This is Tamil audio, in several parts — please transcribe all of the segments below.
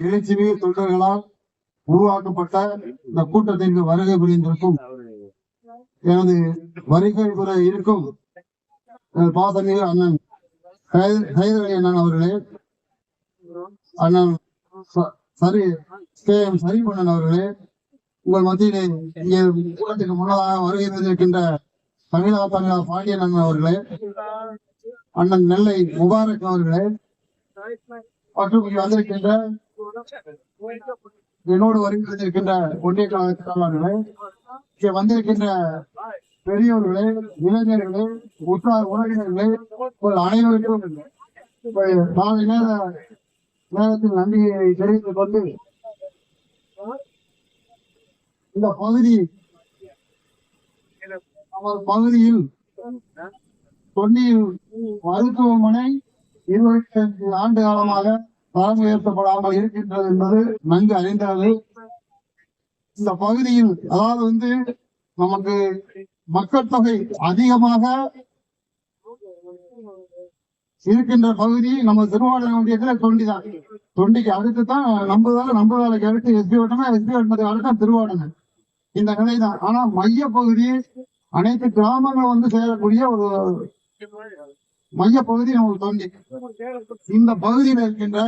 எழுச்சிமிகு தொண்டர்களால் உருவாக்கப்பட்ட இந்த கூட்டத்திற்கு வருகை புரிந்திருக்கும். எனது வருகை புற இருக்கும் பாசமிகு அண்ணன் ஹை- ஹைதர் அலி அண்ணன் அவர்களே. அண்ணன் ச- சரி கே எம் சரிபண்ணன் அவர்களே. உங்கள் மத்தியிலே இங்கே கூட்டத்துக்கு முன்னதாக வருகை தந்திருக்கின்ற தமிழா தமிழா பாண்டியன் அண்ணன் அவர்களே. அண்ணன் நெல்லை முபாரக் அவர்களே. மற்றும் இங்கே வந்திருக்கின்ற என்னோடு வருகை தந்திருக்கின்ற ஒன்றிய கழகத்தாளர்களே இங்கே வந்திருக்கின்ற பெரியோர்களே இளைஞர்களே உற்றார் உறவினர்களே உங்கள் அனைவருக்கும் மாலை நேர நேரத்தில் நன்றியை தெரிவித்துக் கொண்டு இந்த பகுதி நமது பகுதியில் தொன்னியில் மருத்துவமனை இருபத்தி அஞ்சு ஆண்டு காலமாக தரம் உயர்த்தப்படாமல் இருக்கின்றது என்பது நன்கு அறிந்தார்கள் இந்த பகுதியில் அதாவது வந்து நமக்கு மக்கள் தொகை அதிகமாக இருக்கின்ற பகுதி நம்ம திருவாரூர் தொண்டிதான். தொண்டிக்கு அடுத்து தான் நம்பதால நம்புதாலுக்கு அடுத்து எஸ்பி வட்டமே எஸ்பி வட்டத்துக்கு அடுத்து திருவாரூர் இந்த நிலைதான். ஆனா மைய பகுதி அனைத்து கிராமங்களும் வந்து சேரக்கூடிய ஒரு மையப்பகுதி நம்மளுக்கு நமக்கு இந்த பகுதியில் இருக்கின்ற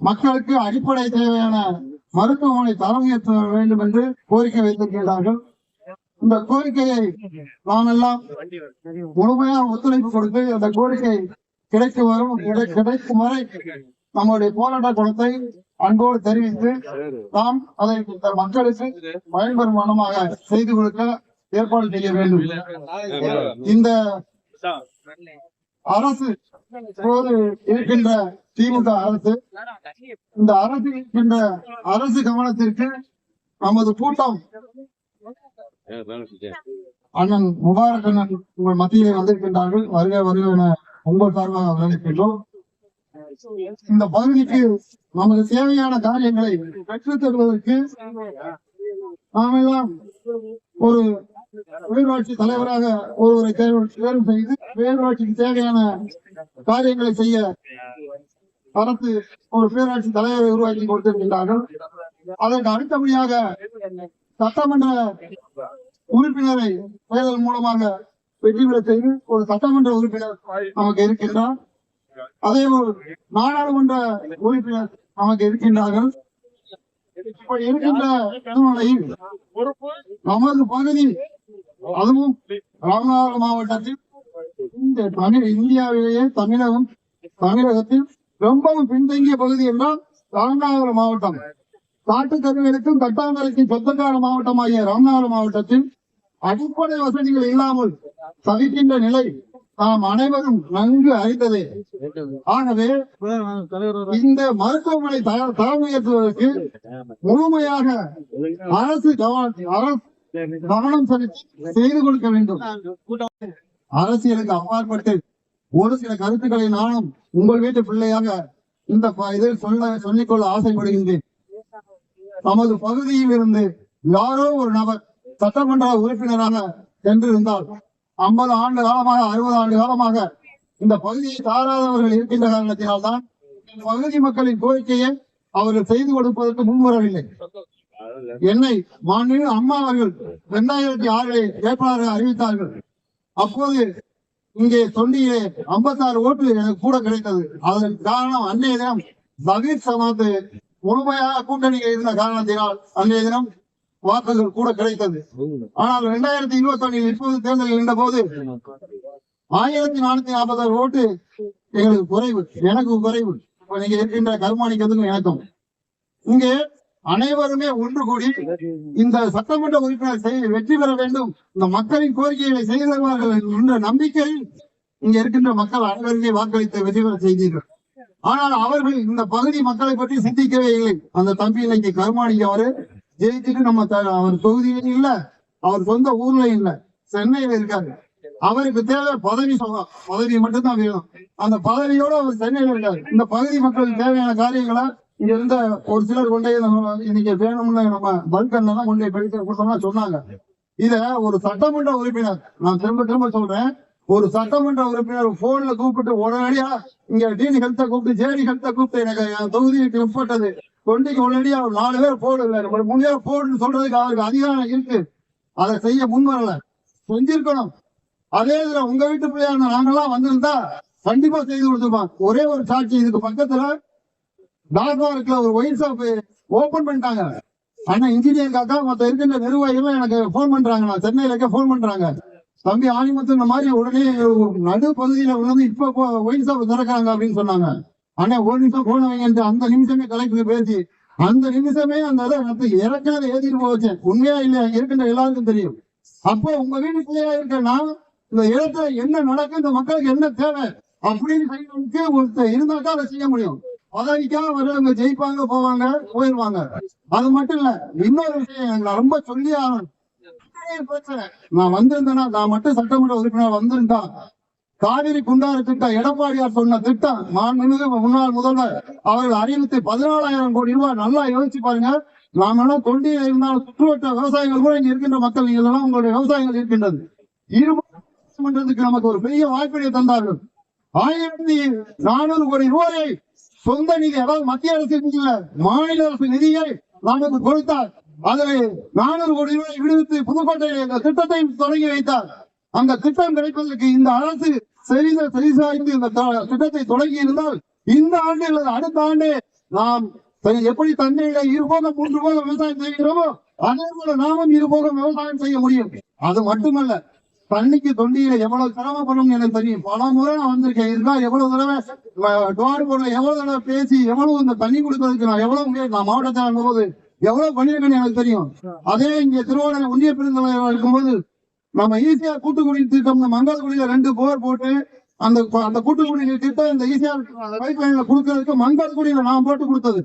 மக்களுக்கு அடிப்படை தேவையான மருத்துவமனை தரம் உயர்த்த வேண்டும் என்று கோரிக்கை வைத்திருக்கிறார்கள் இந்த கோரிக்கையை நாம் எல்லாம் முழுமையாக ஒத்துழைப்பு கொடுத்து அந்த கோரிக்கை கிடைக்க வரும் கிடை- கிடைக்கும் வரை நம்முடைய போராட்ட குணத்தை அன்போடு தெரிவித்து நாம் அதை மக்களுக்கு பயன்பெறும் வண்ணமாக செய்து கொடுக்க ஏற்பாடு செய்ய வேண்டும். இந்த அரசு இப்போது இருக்கின்ற திமுக அரசு இந்த அரசு இருக்கின்ற அரசு கவனத்திற்கு நமது கூட்டம் அண்ணன் முபாரக் அண்ணன் உங்கள் மத்தியிலே வந்திருக்கின்றார்கள். வருக வருக என உங்கள் சார்பாக வரவேற்கின்றோம். இந்த பகுதிக்கு நமது தேவையான காரியங்களை பெற்றுத் தருவதற்கு நாம் எல்லாம் ஒரு பேரூராட்சி தலைவராக ஒருவரை தேர்வு தேர்வு செய்து பேரூராட்சிக்கு தேவையான காரியங்களை செய்ய அரசு ஒரு பேரூராட்சி தலைவரை உருவாக்கி கொடுத்திருக்கின்றார்கள். அதற்கு அடுத்தபடியாக சட்டமன்ற உறுப்பினரை தேர்தல் மூலமாக வெற்றி பெற செய்து ஒரு சட்டமன்ற உறுப்பினர் நமக்கு இருக்கின்றார். அதே போல் நாடாளுமன்ற உறுப்பினர் நமக்கு இருக்கின்றார்கள். இப்ப இருக்கின்ற நமது பகுதி அதுவும் ராமநாதபுரம் மாவட்டத்தில். இந்த தமிழ் இந்தியாவிலேயே தமிழகம் தமிழகத்தில் ரொம்பவும் பின்தங்கிய பகுதி என்றால் ராமநாதபுரம் மாவட்டம். காட்டுக்கருவிகளுக்கும் கட்டாந்தரைக்கும் சொந்தக்கார மாவட்டமாகிய ராமநாதபுரம் மாவட்டத்தில் அடிப்படை வசதிகள் இல்லாமல் தவிக்கின்ற நிலை நாம் அனைவரும் நன்கு அறிந்ததே. ஆகவே இந்த மருத்துவமனை தரம் உயர்த்துவதற்கு முழுமையாக அரசு கவனம் செலுத்தி செய்து கொடுக்க வேண்டும். அரசியலுக்கு அப்பாற்பட்டு ஒரு சில கருத்துக்களை நானும் உங்கள் வீட்டு பிள்ளையாக இந்த இதில் சொல்ல சொல்லிக்கொள்ள ஆசைப்படுகின்றேன். நமது பகுதியில் இருந்து யாரோ ஒரு நபர் சட்டமன்ற உறுப்பினராக சென்றிருந்தால் ஐம்பது ஆண்டு காலமாக அறுபது ஆண்டு காலமாக இந்த பகுதியை தாராதவர்கள் இருக்கின்ற காரணத்தினால்தான் பகுதி மக்களின் கோரிக்கையை அவர்கள் செய்து கொடுப்பதற்கு முன்வரவில்லை. என்னை மாநில அம்மா அவர்கள் இரண்டாயிரத்தி ஆறிலே வேட்பாளராக அறிவித்தார்கள். அப்போது இங்கே தொண்டியிலே 56 ஓட்டு எனக்கு கூட கிடைத்தது. அதன் காரணம் அன்றைய தினம் பகீர் சமாத்து முழுமையாக கூட்டணியில் இருந்த காரணத்தினால் அன்றைய தினம் வாக்குகள் கூட கிடைத்தது. ஆனால் இரண்டாயிரத்தி இருபத்தி ஒன்னில் இப்போது தேர்தல் இருந்த போது ஆயிரத்தி நானூத்தி நாற்பத்தாறு ஓட்டு எங்களுக்கு குறைவு எனக்கு குறைவு. இப்ப நீங்க இருக்கின்ற கருமாணிக்கிறதுக்கும் எனக்கும். இங்கே அனைவருமே ஒன்று கூடி இந்த சட்டமன்ற உறுப்பினர் செய்ய வெற்றி பெற வேண்டும். இந்த மக்களின் கோரிக்கைகளை செய்து தருவார்கள் என்ற நம்பிக்கையில் இங்க இருக்கின்ற மக்கள் அனைவருமே வாக்களித்து வெற்றி பெற செய்தீர்கள். ஆனால் அவர்கள் இந்த பகுதி மக்களை பற்றி சிந்திக்கவே இல்லை. அந்த தம்பி இன்னைக்கு கருமாணிக்கு அவரு ஜெயிச்சுட்டு நம்ம அவர் தொகுதியில இல்ல அவர் சொந்த ஊர்ல இல்ல சென்னையில இருக்காரு. அவருக்கு தேவை பதவி சொந்தம் பதவி மட்டும்தான் வேணும். அந்த பதவியோட அவர் சென்னையில இருக்காரு. இந்த பகுதி மக்களுக்கு தேவையான காரியங்களை இங்க இருந்த ஒரு சிலர் கொண்டே இன்னைக்கு வேணும்னு நம்ம பல்கன்ல தான் கொண்டே போய் கொடுத்தோம்னா சொன்னாங்க. இத ஒரு சட்டமன்ற உறுப்பினர் நான் திரும்ப திரும்ப சொல்றேன் ஒரு சட்டமன்ற உறுப்பினர் போன்ல கூப்பிட்டு உடனடியா இங்க டிடி ஹெல்த்தை கூப்பிட்டு ஜேடி ஹெல்த்தை கூப்பிட்டு எனக்கு என் தொகுதிக்கு உட்பட்டது. தொண்டிக்கு ஆல்ரெடி ஒரு நாலு பேர் போடல. ஒரு மூணு பேர் போடுன்னு சொல்றதுக்கு அவருக்கு அதிகாரம் இருக்கு. அதை செய்ய முன் வரல செஞ்சிருக்கணும். அதே இதுல உங்க வீட்டு பிள்ளையான நாங்கெல்லாம் வந்திருந்தா கண்டிப்பா செய்து கொடுத்துருப்பான். ஒரே ஒரு சாட்சி. இதுக்கு பக்கத்துல டாஸ்மார்க்ல ஒரு ஒயின் ஷாப் ஓபன் பண்ணிட்டாங்க. ஆனா இன்ஜினியர் காக்கா மத்த இருக்கின்ற நிர்வாகிகள் எனக்கு போன் பண்றாங்க. நான் சென்னையில போன் பண்றாங்க. தம்பி ஆணிமுத்து இந்த மாதிரி உடனே நடு பகுதியில விழுந்து இப்ப ஒயின் ஷாப் திறக்கிறாங்க அப்படின்னு சொன்னாங்க. ஆனா ஒரு நிமிஷம் போன வைங்க அந்த நிமிஷமே கலெக்டர் பேசி அந்த நிமிஷமே அந்த இதை இறக்காத ஏதிட்டு போச்சு. உண்மையா இல்லையா? இருக்கின்ற எல்லாருக்கும் தெரியும். அப்போ உங்க வீட்டு பிள்ளையா இருக்கேன்னா இந்த இடத்துல என்ன நடக்கும் இந்த மக்களுக்கு என்ன தேவை அப்படின்னு செய்யறதுக்கு ஒருத்தர் இருந்தா தான் அதை செய்ய முடியும். பதவிக்காக வருவாங்க ஜெயிப்பாங்க போவாங்க போயிருவாங்க. அது மட்டும் இல்ல இன்னொரு விஷயம் எனக்கு ரொம்ப சொல்லி ஆகணும். பிரச்சனை நான் வந்திருந்தேன்னா நான் மட்டும் சட்டமன்ற உறுப்பினர் வந்திருந்தா காவிரி குண்டாறு திட்டம் எடப்பாடியார் சொன்ன திட்டம் மாண்புமிகு முன்னாள் முதல்வர் அவர்கள் அறிவித்து பதினாலாயிரம் கோடி ரூபாய் நல்லா யோசிச்சு பாருங்க. நாம எல்லாம் தொண்டியில் இருந்தாலும் சுற்றுவட்ட விவசாயிகள் கூட இங்க இருக்கின்ற மக்கள் நீங்கள் எல்லாம் உங்களுடைய விவசாயிகள் இருக்கின்றது. இருபதுக்கு நமக்கு ஒரு பெரிய வாய்ப்பினை தந்தார்கள். ஆயிரத்தி நானூறு கோடி ரூபாயை சொந்த நிதி அதாவது மத்திய அரசு நிதி மாநில அரசு நிதியை நமக்கு கொடுத்தார். அதில் நானூறு கோடி ரூபாய் விடுவித்து புதுக்கோட்டையில் இந்த திட்டத்தை தொடங்கி வைத்தார். அந்த திட்டம் கிடைப்பதற்கு இந்த அரசு செய்த சரிசாய்ந்து இந்த திட்டத்தை தொடங்கி இருந்தால் இந்த ஆண்டு அல்லது அடுத்த ஆண்டு நாம் எப்படி தந்தையில இருபோகம் மூன்று போக விவசாயம் செய்கிறோமோ அதே போல நாமும் இருபோக விவசாயம் செய்ய முடியும். அது மட்டுமல்ல தண்ணிக்கு தொண்டியில எவ்வளவு சிரமப்படும் எனக்கு தெரியும். பல முறை நான் வந்திருக்கேன். இருந்தா எவ்வளவு தடவை டோர் போர்ல எவ்வளவு தடவை பேசி எவ்வளவு இந்த தண்ணி கொடுக்கறதுக்கு நான் எவ்வளவு நான் மாவட்டத்தில் போது எவ்வளவு பண்ணிருக்கேன்னு எனக்கு தெரியும். அதே இங்க திருவாரூர் ஒன்றிய பெருந்தலைவர் இருக்கும்போது நம்ம ஈஸியா கூட்டுக்குடியில் திட்டம் இந்த மங்கால்குடியில ரெண்டு போர் போட்டு அந்த அந்த கூட்டுக்குடி திட்டம் இந்த ஈஸியா பைப் லைன்ல கொடுக்கறதுக்கு மங்கால்குடியில நான் போட்டு கொடுத்தது.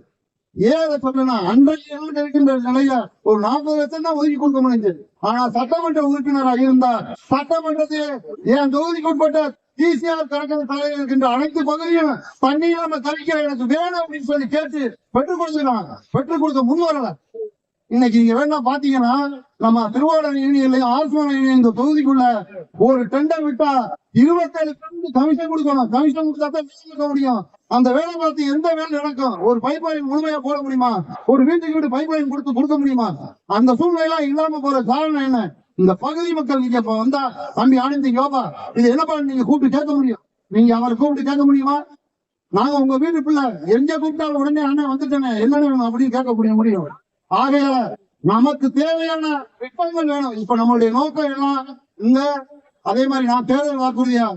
ஏன் அதை சொல்றேன்னா அன்றைய இருக்கின்ற நிலைய ஒரு நாற்பது லட்சம் தான் ஒதுக்கி கொடுக்க முடிஞ்சது. ஆனா சட்டமன்ற உறுப்பினராக இருந்தா சட்டமன்றத்தில் என் தொகுதிக்கு உட்பட்ட ஈசிஆர் கணக்கு தலையில் இருக்கின்ற அனைத்து பகுதியும் தண்ணீர் நம்ம தவிக்கிற எனக்கு வேணும் அப்படின்னு சொல்லி கேட்டு பெற்றுக் கொடுத்துருக்காங்க பெற்றுக் கொடுக்க முன் வரல. இன்னைக்கு இங்க வேணா பாத்தீங்கன்னா நம்ம திருவாரூர் யூனியன்ல ஆஸ்மான யூனியன் இந்த தொகுதிக்குள்ள ஒரு டெண்டர் விட்டா இருபத்தேழு பேருக்கு கமிஷன் கொடுக்கணும். கமிஷன் கொடுத்தா தான் முடியும். அந்த வேலை பார்த்து எந்த வேலை நடக்கும்? ஒரு பைப் லைன் முழுமையா போட முடியுமா? ஒரு வீட்டுக்கு வீடு பைப் லைன் கொடுத்து கொடுக்க முடியுமா? அந்த சூழ்நிலை இல்லாம போற காரணம் என்ன? இந்த பகுதி மக்கள் நீங்க இப்ப வந்தா தம்பி ஆனந்தி யோகா இது என்னப்பா நீங்க கூப்பிட்டு கேட்க முடியும்? நீங்க அவரை கூப்பிட்டு கேட்க முடியுமா? நாங்க உங்க வீட்டு பிள்ளை. எங்க கூப்பிட்டாலும் உடனே அண்ணன் வந்துட்டேனே. என்ன அப்படின்னு கேட்க முடிய முடியும். ஆகையால நமக்கு தேவையான விருப்பங்கள் வேணும். இப்ப நம்மளுடைய நோக்கம் எல்லாம் இந்த அதே மாதிரி நான் தேர்தல் வாக்குறுதியா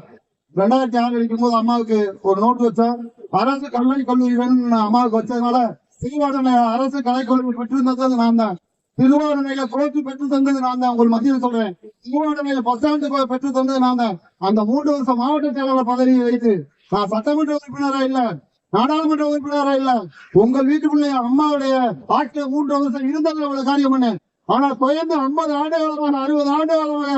ரெண்டாயிரத்தி ஆறு அடிக்கும் போது அம்மாவுக்கு ஒரு நோட்டு வச்சேன். அரசு கல்லூரி கல்லூரி வேணும்னு நான் அம்மாவுக்கு வச்சதுனால திருவாரூர் அரசு கலைக்கல்லூரி பெற்றிருந்தது நான் தான். திருவாரூரையில கோச்சு பெற்று தந்தது நான் தான். உங்கள் மத்தியில் சொல்றேன். பஸ் பத்தாண்டு பெற்று தந்தது நான் தான். அந்த மூன்று வருஷம் மாவட்ட செயலாளர் பதவியை வைத்து நான் சட்டமன்ற உறுப்பினரா இல்ல. நாடாளுமன்ற உறுப்பினரா இல்ல? உங்கள் வீட்டுக்குள்ளே அம்மாவுடைய ஆட்சியில மூன்று வருஷம் இருந்ததுல அவ்வளவு காரியம் என்ன ஆனா குறைந்த ஐம்பது ஆண்டு காலமாக அறுபது ஆண்டு காலமாக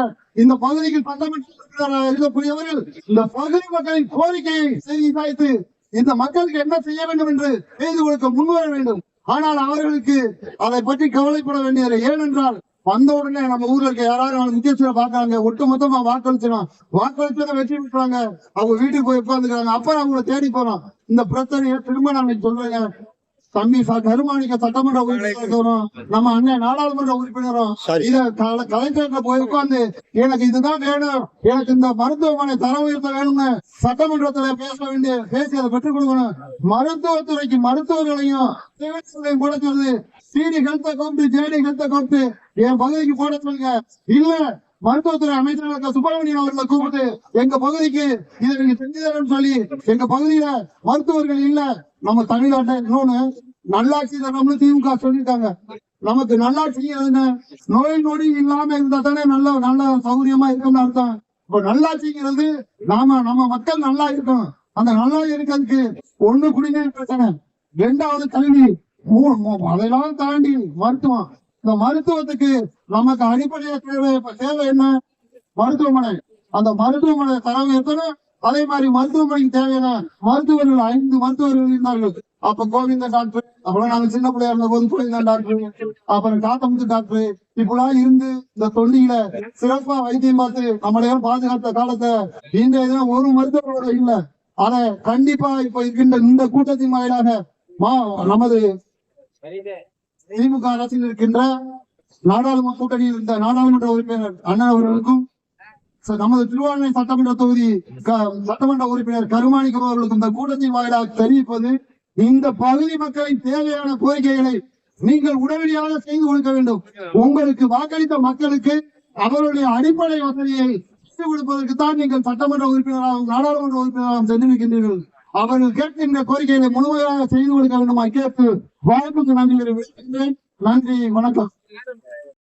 இந்த பகுதிக்கு சட்டமன்ற உறுப்பினராக இருக்கக்கூடியவர்கள் இந்த பகுதி மக்களின் கோரிக்கையை செய்தி சாய்த்து இந்த மக்களுக்கு என்ன செய்ய வேண்டும் என்று செய்து கொடுக்க முன்வர வேண்டும். ஆனால் அவர்களுக்கு அதை பற்றி கவலைப்பட வேண்டியது ஏனென்றால் வந்த உடனே நம்ம ஊர்ல இருக்க யாராவது நாலு முக்கியஸ்தரை பாக்குறாங்க ஒட்டு மொத்தமா வாக்களிச்சிடும். வாக்களிச்சதை வெற்றி பெற்றாங்க. அவங்க வீட்டுக்கு போய் உட்காந்துக்கிறாங்க அப்புறம் அவங்கள தேடி போறோம். இந்த பிரச்சனையை திரும்ப நான் சொல்றேங்க. தம்பி கருமாணிக்க சட்டமன்ற உறுப்பினரும் நம்ம அண்ணன் நாடாளுமன்ற உறுப்பினரும் இத கல- கலெக்டர்கிட்ட போய் உட்கார்ந்து எனக்கு இதுதான் வேணும். எனக்கு இந்த மருத்துவமனை தர உயர்த்த வேணும்னு சட்டமன்றத்துல பேச வேண்டிய பேசி அதை பெற்றுக் கொடுக்கணும். மருத்துவத்துறைக்கு மருத்துவர்களையும் போட சொல்லுது சிடி ஹெல்த்தை கூப்பிட்டு ஜேடி ஹெல்த்தை கூப்பிட்டு என் பகுதிக்கு போட சொல்லுங்க. இல்ல மருத்துவத்துறை அமைச்சர் சுப்பிரமணியன் அவர்களை கூப்பிட்டு எங்க பகுதிக்கு இதை நீங்க செஞ்சு சொல்லி எங்க பகுதியில மருத்துவர்கள் இல்ல. நம்ம தமிழ்நாட்டை இன்னொன்னு நல்லாட்சி தரணும்னு திமுக சொல்லிட்டாங்க. நமக்கு நல்லாட்சி நோய் நொடி இல்லாம இருந்தா தானே நல்ல நல்ல சௌகரியமா இருக்கும்னு அர்த்தம். இப்ப நல்லாட்சிங்கிறது நாம நம்ம மக்கள் நல்லா இருக்கணும். அந்த நல்லா இருக்கிறதுக்கு ஒண்ணு குடிநீர் பிரச்சனை. ரெண்டாவது கல்வி. அதெல்லாம் தாண்டி மருத்துவம். இந்த மருத்துவத்துக்கு நமக்கு அடிப்படையா தேவை தேவை என்ன? மருத்துவமனை. அந்த மருத்துவமனை தரம் எத்தனை? அதே மாதிரி மருத்துவமனைக்கு தேவையான மருத்துவர்கள் ஐந்து மருத்துவர்கள் இருந்தார்கள். அப்ப கோவிந்த டாக்டர் அப்புறம் நாங்க சின்ன பிள்ளையா இருந்த போது கோவிந்த டாக்டர் அப்புறம் காத்தமுத்து டாக்டர் இப்படிலாம் இருந்து இந்த தொண்டியில சிறப்பா வைத்தியம் பார்த்து நம்மளையும் பாதுகாத்த காலத்தை இன்றைய தினம் ஒரு மருத்துவரோட இல்ல. ஆனா கண்டிப்பா இப்ப இருக்கின்ற இந்த கூட்டத்தின் வாயிலாக மா நமது திமுக அரசில் இருக்கின்ற நாடாளுமன்ற கூட்டணியில் இருந்த நாடாளுமன்ற உறுப்பினர் அண்ணன் அவர்களுக்கும் நமது திருவாரணை சட்டமன்ற தொகுதி சட்டமன்ற உறுப்பினர் கருமாணிக்கம் அவர்களுக்கும் இந்த கூட்டத்தின் வாயிலாக தெரிவிப்பது இந்த பகுதி மக்களின் தேவையான கோரிக்கைகளை நீங்கள் உடனடியாக செய்து கொடுக்க வேண்டும். உங்களுக்கு வாக்களித்த மக்களுக்கு அவருடைய அடிப்படை வசதியை செய்து கொடுப்பதற்கு தான் நீங்கள் சட்டமன்ற உறுப்பினராகவும் நாடாளுமன்ற உறுப்பினராகவும் சென்றிருக்கின்றீர்கள். அவர்கள் கேட்கின்ற கோரிக்கைகளை முழுமையாக செய்து கொடுக்க வேண்டுமா. கேட்டு வாய்ப்புக்கு நன்றி நன்றி வணக்கம்.